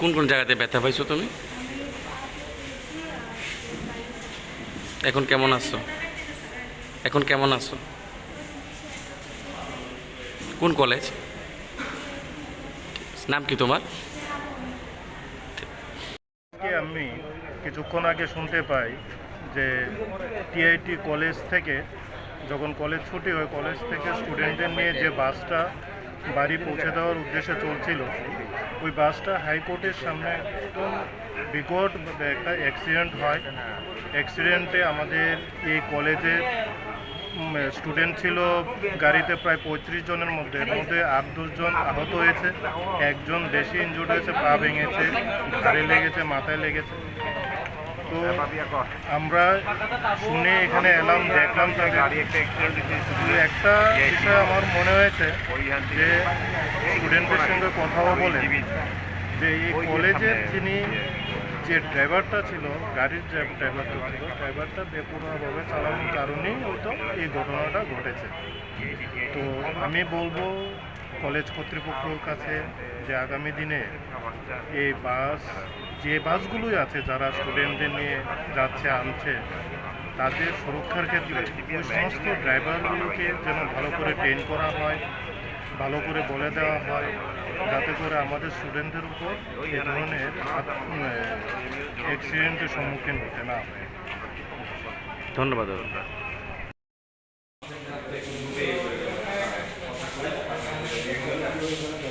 কোন কোন জায়গাতে ব্যথা পাইছো তুমি? এখন কেমন আছো? এখন কেমন আছো? কোন কলেজ নাম কি তোমার? আমি? কিছুক্ষণ আগে শুনতে পাই যে টিআইটি কলেজ থেকে, যখন কলেজ ছুটি হয়, কলেজ থেকে স্টুডেন্টদের নিয়ে যে বাসটা বাড়ি পৌঁছে দেওয়ার উদ্দেশ্যে চলছিল, ওই বাসটা হাইকোর্টের সামনে একদম বিকট একটা অ্যাক্সিডেন্ট হয়। অ্যাক্সিডেন্টে আমাদের এই কলেজের স্টুডেন্ট ছিল গাড়িতে প্রায় পঁয়ত্রিশ জনের মধ্যে, এর মধ্যে আট জন আহত হয়েছে, একজন বেশি ইনজুর্ড হয়েছে, পা ভেঙেছে, ঘাড়ে লেগেছে, মাথায় লেগেছে। তো আমরা শুনে এখানে এলাম, দেখলাম শুধু একটা বিষয় আমার মনে হয়েছে যে স্টুডেন্টদের সঙ্গে কথাও বলে, যে এই কলেজের যিনি যে ড্রাইভারটা ছিল, গাড়ির ড্রাইভারটা ছিল ড্রাইভারটা বেপরোয়াভাবে চালানোর কারণেই হয়তো এই ঘটনাটা ঘটেছে। তো আমি বলব কলেজ কর্তৃপক্ষর কাছে যে আগামী দিনে এই বাস যে বাসগুলোই আছে যারা স্টুডেন্টদের নিয়ে যাচ্ছে, আনছে, তাদের সুরক্ষার ক্ষেত্রে ওই সমস্ত ড্রাইভারগুলোকে যেন ভালো করে ট্রেন করা হয়, ভালো করে বলে দেওয়া হয়, যাতে করে আমাদের স্টুডেন্টদের উপর এ ধরনের অ্যাক্সিডেন্টের সম্মুখীন হতে না হয়। ধন্যবাদ দাদা এই জায়গাটা তো পৌঁছাচ্ছে